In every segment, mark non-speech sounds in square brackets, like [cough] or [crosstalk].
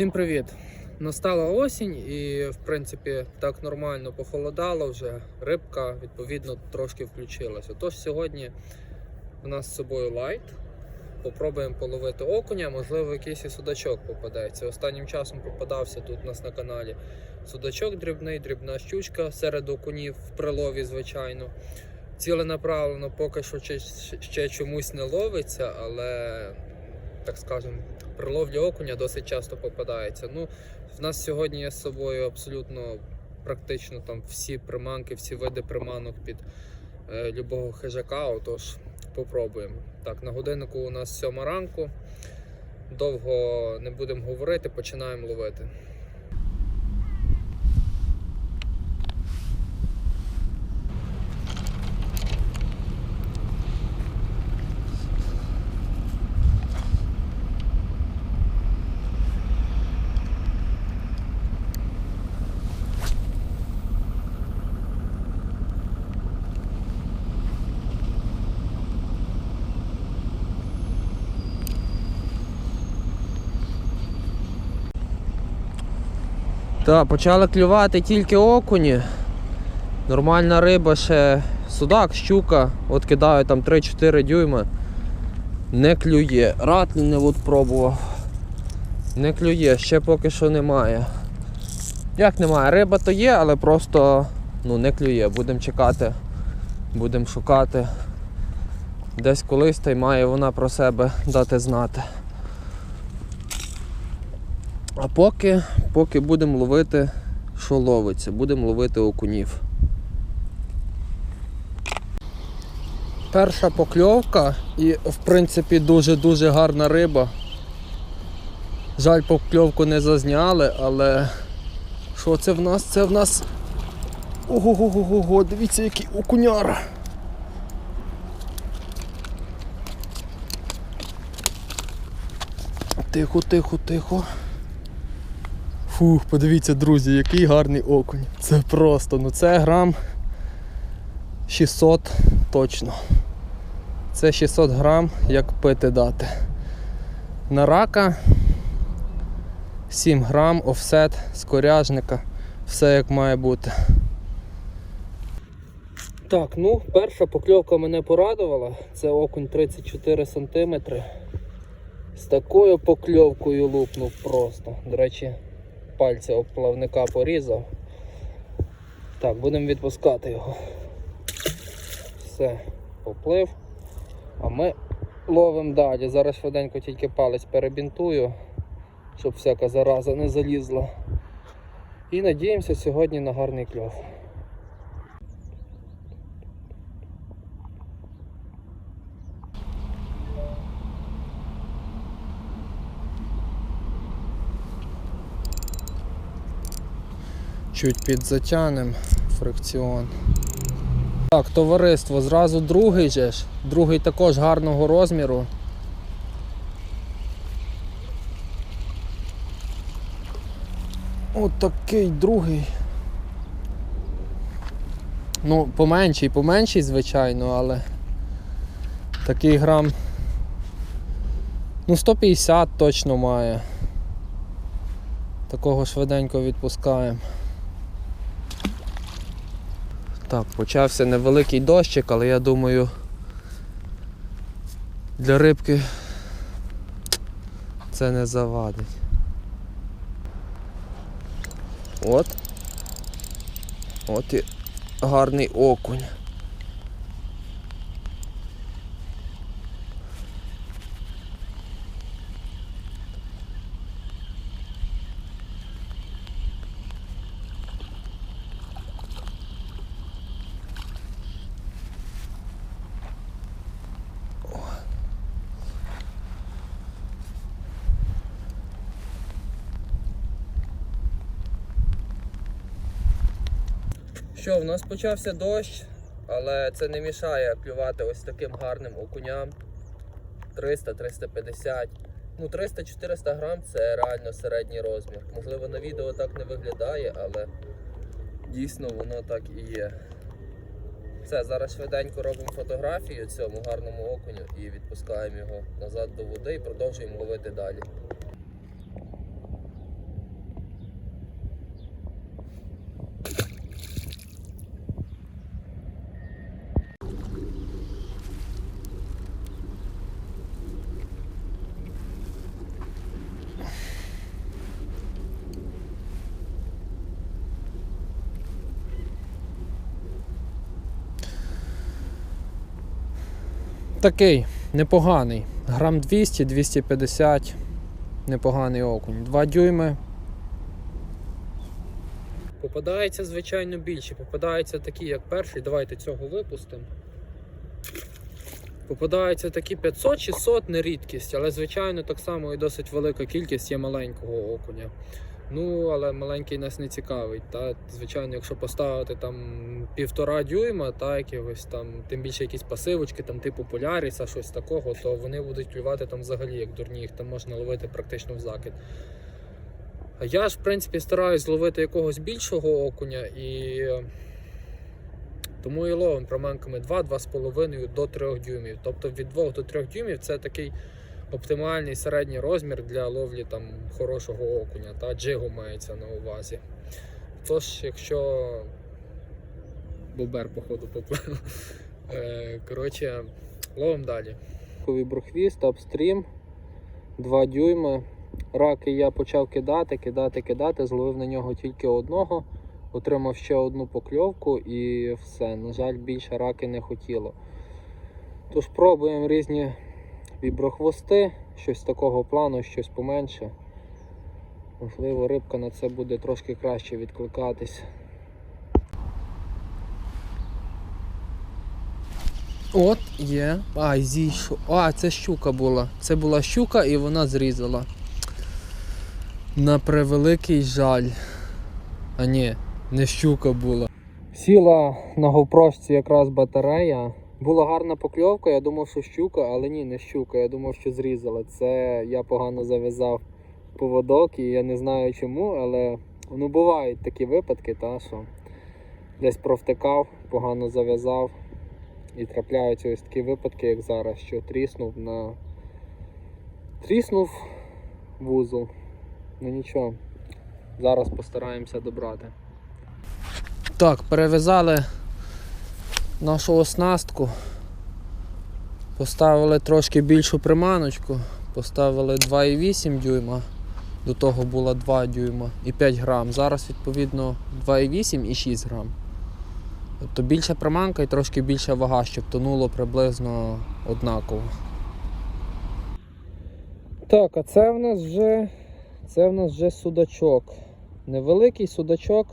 Всім привіт! Настала осінь і, в принципі, так нормально похолодало вже. Рибка, відповідно, трошки включилася. Тож сьогодні у нас з собою лайт. Попробуємо половити окуня, можливо, якийсь і судачок попадеться. Останнім часом попадався тут у нас на каналі судачок дрібний, дрібна щучка серед окунів в прилові, звичайно. Ціленаправлено поки що ще, чомусь не ловиться, але так скажемо, при ловлі окуня досить часто попадається. Ну, в нас сьогодні є з собою абсолютно практично там всі приманки, всі види приманок під е, любого хижака. Отож, попробуємо. Так, на годиннику у нас сьома ранку. Довго не будемо говорити, починаємо ловити. Так, почали клювати тільки окуні. Нормальна риба ще судак, щука, от кидаю там 3-4 дюйми. Не клює. Ратлі не от пробував. Не клює, ще поки що немає. Як немає? Риба то є, але просто ну, не клює. Будемо чекати, будемо шукати. Десь колись та й має вона про себе дати знати. А поки, поки будемо ловити, що ловиться, будемо ловити окунів. Перша покльовка і в принципі дуже-дуже гарна риба. Жаль, покльовку не зазняли, але що це в нас? Це в нас. Ого-го-го-го, дивіться, який окуняр. Тихо, тихо, тихо. Фух, подивіться, друзі, який гарний окунь. Це просто, ну це грам 600 точно. Це 600 грам, як пити дати. На рака 7 грам, офсет з коряжника, все як має бути. Так, ну, перша покльовка мене порадувала. Це окунь 34 см. З такою покльовкою лупнув просто. До речі, пальця об плавника порізав. Так, будемо відпускати його. Все, поплив. А ми ловимо далі. Зараз швиденько тільки палець перебінтую, щоб всяка зараза не залізла. І надіємося сьогодні на гарний кльов. Чуть підзатянем фрикціон. Так, товариство, зразу другий же ж. Другий також гарного розміру. От такий другий. Ну, поменший, поменший, звичайно, але такий грам. Ну, 150 точно має. Такого швиденько відпускаємо. Так, почався невеликий дощик, але я думаю для рибки це не завадить. От. От і гарний окунь. Що, в нас почався дощ, але це не мішає клювати ось таким гарним окуням. 300-350. Ну, 300-400 грам це реально середній розмір. Можливо, на відео так не виглядає, але дійсно воно так і є. Все, зараз швиденько робимо фотографію цьому гарному окуню і відпускаємо його назад до води і продовжуємо ловити далі. Такий непоганий. Грам 200-250. Непоганий окунь. 2 дюйми. Попадається, звичайно, більше. Попадаються такі, як перший. Давайте цього випустимо. Попадаються такі 500-600 не рідкість, але звичайно так само і досить велика кількість є маленького окуня. Ну, але маленький нас не цікавить. Та? Звичайно, якщо поставити там півтора дюйма, та якихось там, тим більше якісь пасивочки, там типу Поляріса, щось такого, то вони будуть клювати там взагалі як дурні, їх там можна ловити практично в закид. Я ж, в принципі, стараюсь зловити якогось більшого окуня і тому і ловим приманками 2-2,5 до 3 дюймів. Тобто від 2 до 3 дюймів це такий оптимальний середній розмір для ловлі там хорошого окуня, та джигу мається на увазі. Тож, якщо бобер, походу, поплив. [laughs] Е, Коротше, ловимо далі. Брухвіст, апстрім, 2 дюйми. Раки я почав кидати, кидати, кидати, зловив на нього тільки одного, отримав ще одну покльовку і все. На жаль, більше раки не хотіло. Тож пробуємо різні віброхвости, щось такого плану, щось поменше. Можливо, рибка на це буде трошки краще відкликатись. От є. Ай, зійшов. А, це щука була. Це була щука і вона зрізала. На превеликий жаль. А ні, не щука була. Сіла на говпрошці якраз батарея. Була гарна покльовка, я думав, що щука, але ні, не щука. Я думав, що зрізала. Це я погано зав'язав поводок і я не знаю чому, але ну, бувають такі випадки, та, що десь провтикав, погано зав'язав. І трапляються ось такі випадки, як зараз, що тріснув на. Тріснув вузол. Ну нічого, зараз постараємося добрати. Так, перев'язали нашу оснастку. Поставили трошки більшу приманочку, поставили 2,8 дюйма, до того було 2 дюйма і 5 грам. Зараз відповідно 2,8 і 6 грам. Тобто більша приманка і трошки більша вага, щоб тонуло приблизно однаково. Так, а це в нас вже це в нас вже судачок. Невеликий судачок.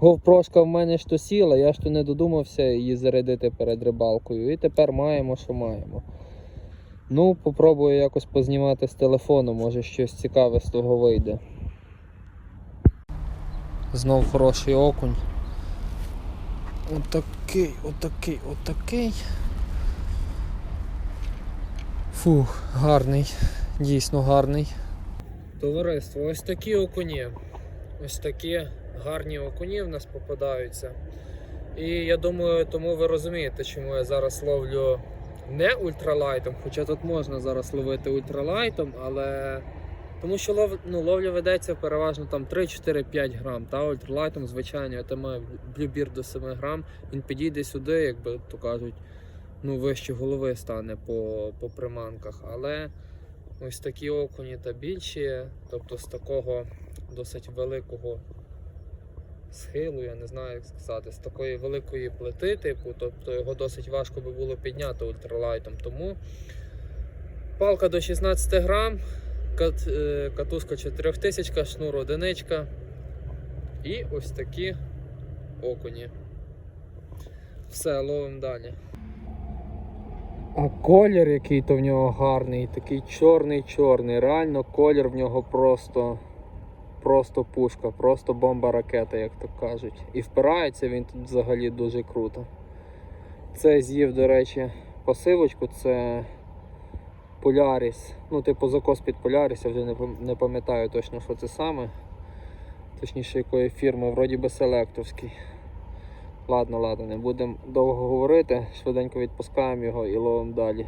Говпрошка в мене ж то сіла, я ж то не додумався її зарядити перед рибалкою. І тепер маємо, що маємо. Ну, попробую якось познімати з телефону, може щось цікаве з того вийде. Знов хороший окунь. Отакий, отакий, отакий. Фух, гарний, дійсно гарний. Товариство, ось такі окуні. Ось такі гарні окуні в нас попадаються. І я думаю, тому ви розумієте, чому я зараз ловлю не ультралайтом, хоча тут можна зараз ловити ультралайтом, але тому що лов, ну, ловля ведеться переважно там 3-4-5 грам. Та ультралайтом, звичайно, я там маю блюбір до 7 грам, він підійде сюди, якби то кажуть, ну вище голови стане по, по приманках. Але ось такі окуні та більші, тобто з такого досить великого схилу, я не знаю як сказати, з такої великої плити, типу, тобто його досить важко би було підняти ультралайтом. Тому палка до 16 грам, кат, е, катушка 4000, шнур одиничка. І ось такі окуні. Все, ловимо далі. А колір, який то в нього гарний, такий чорний-чорний. Реально колір в нього просто просто пушка, просто бомба ракета, як то кажуть. І впирається він тут взагалі дуже круто. Це з'їв, до речі, пасивочку, це Polaris. Ну, типу закос під Polaris, я вже не пам'ятаю точно, що це саме. Точніше, якої фірми, вроді би селектовський. Ладно, ладно, не будемо довго говорити, швиденько відпускаємо його і ловимо далі.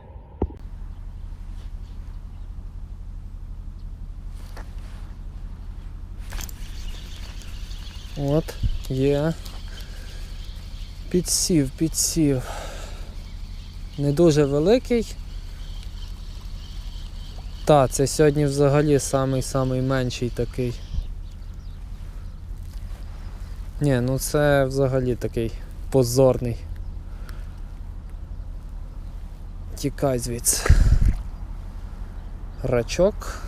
От, є. Підсів, підсів. Не дуже великий. Та, це сьогодні взагалі самий-самий менший такий. Ні, ну це взагалі такий позорний. тікай звідси. Рачок.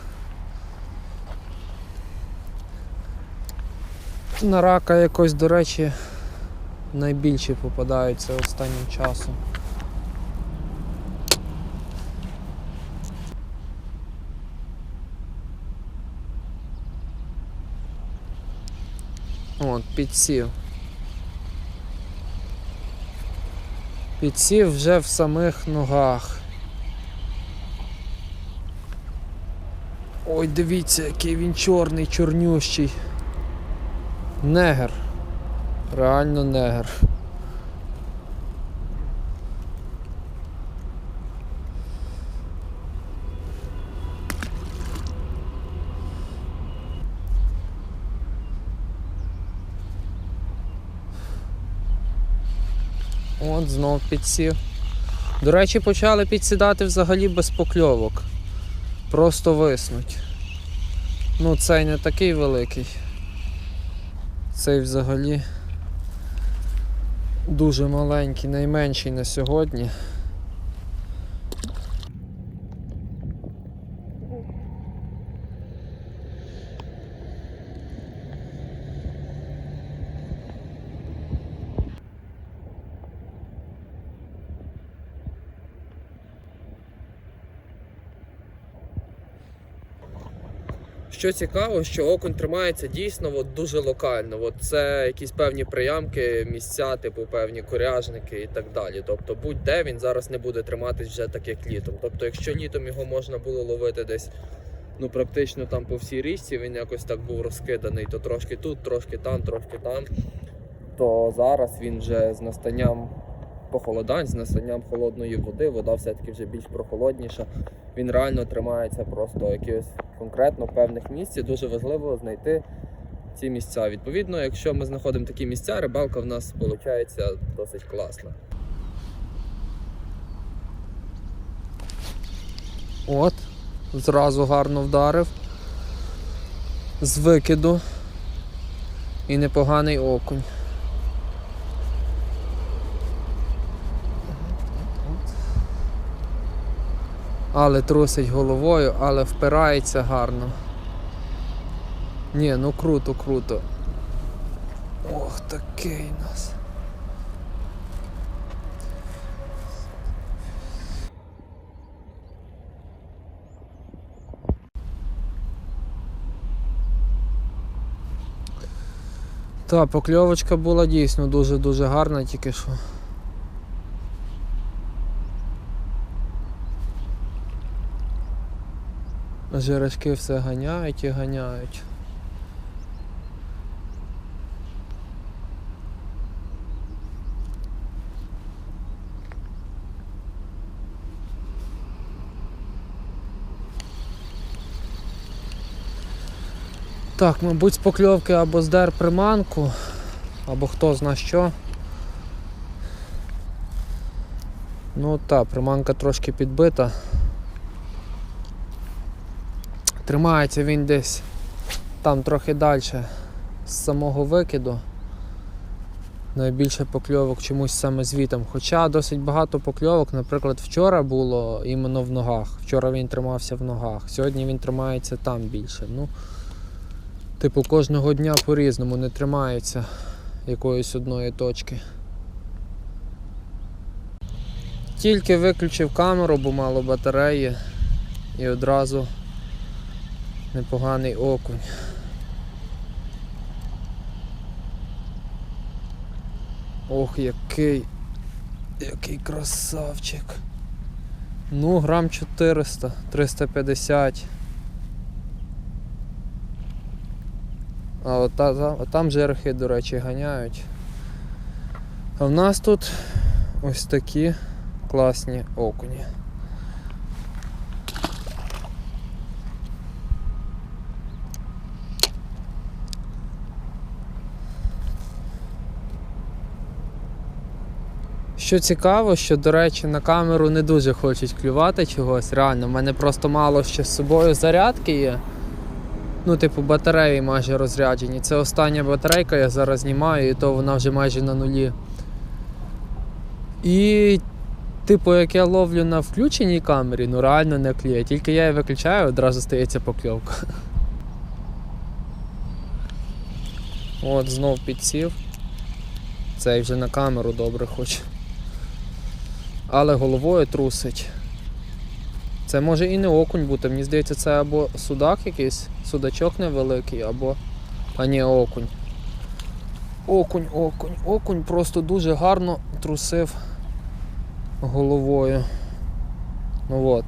На рака якось, до речі, найбільші попадаються останнім часом. От, підсів. Підсів вже в самих ногах. Ой, дивіться, який він чорний, чорнющий. Негер. Реально негер. От, знов підсів. До речі, почали підсідати взагалі без покльовок. Просто виснуть. Ну, цей не такий великий. Цей взагалі дуже маленький, найменший на сьогодні. Що цікаво, що окунь тримається дійсно от, дуже локально. От це якісь певні приямки, місця, типу певні коряжники і так далі. Тобто будь-де він зараз не буде триматись вже так, як літом. Тобто, якщо літом його можна було ловити десь ну практично там по всій річці, він якось так був розкиданий, то трошки тут, трошки там, трошки там. То зараз він вже з настанням похолодань, з настанням холодної води, вода все-таки вже більш прохолодніша. Він реально тримається просто якихось конкретно певних місць. І Дуже важливо знайти ці місця. Відповідно, якщо ми знаходимо такі місця, рибалка в нас виходить досить класна. От, зразу гарно вдарив. З викиду. І непоганий окунь. Але трусить головою, але впирається гарно. Ні, ну круто, круто. Ох, такий нас. Та, покльовочка була дійсно дуже-дуже гарна тільки що. Жирачки все ганяють і ганяють. Так, мабуть, з покльовки або здер приманку, або хто зна що. Ну так, приманка трошки підбита. Тримається він десь там трохи далі з самого викиду. Найбільше покльовок чомусь саме звітом. Хоча досить багато покльовок, наприклад, вчора було іменно в ногах. Вчора він тримався в ногах, сьогодні він тримається там більше. Ну, Типу кожного дня по-різному не тримається якоїсь одної точки. Тільки виключив камеру, бо мало батареї і одразу непоганий окунь. Ох, який, який красавчик. Ну, грам 400, 350. А от та, та- от там жерехи, до речі, ганяють. А в нас тут ось такі класні окуні. Що цікаво, що, до речі, на камеру не дуже хочуть клювати чогось. Реально, в мене просто мало ще з собою зарядки є. Ну, типу, батареї майже розряджені. Це остання батарейка, я зараз знімаю, і то вона вже майже на нулі. І Типу, як я ловлю на включеній камері, ну реально не клює. Тільки я її виключаю, одразу стається покльовка. От, знов підсів. Цей вже на камеру добре хоче. Але головою трусить. Це може і не окунь бути. Мені здається, це або судак якийсь, судачок невеликий, або. А ні, окунь. Окунь, окунь, окунь просто дуже гарно трусив головою. Ну от.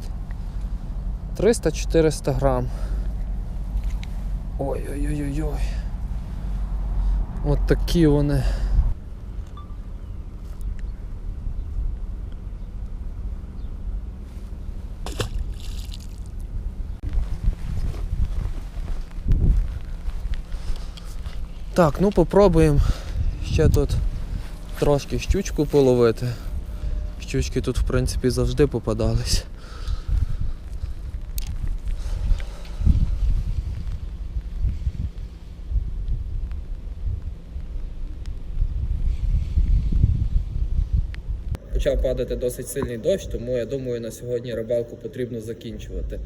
300-400 грам. Ой-ой-ой-ой. От такі вони. Так, ну попробуємо ще тут трошки щучку половити. Щучки тут, в принципі, завжди попадались. Почав падати досить сильний дощ, тому я думаю, на сьогодні рибалку потрібно закінчувати.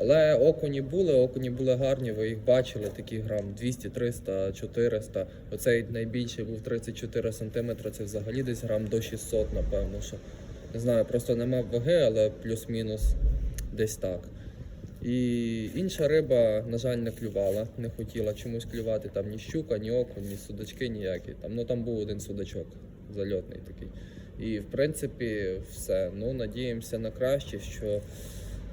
Але окуні були, окуні були гарні, ви їх бачили, такі грам 200, 300, 400. Оцей найбільший був 34 см, це взагалі десь грам до 600, напевно. що. Не знаю, просто не мав ваги, але плюс-мінус десь так. І інша риба, на жаль, не клювала, не хотіла чомусь клювати. Там ні щука, ні окунь, ні судачки ніякі. Там, ну, там був один судачок зальотний такий. І в принципі все. Ну, надіємося на краще, що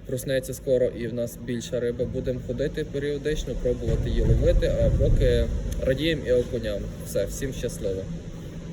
проснеться скоро і в нас більше риби. Будемо ходити періодично, пробувати її ловити, а поки радіємо і окуням. Все, всім щасливо.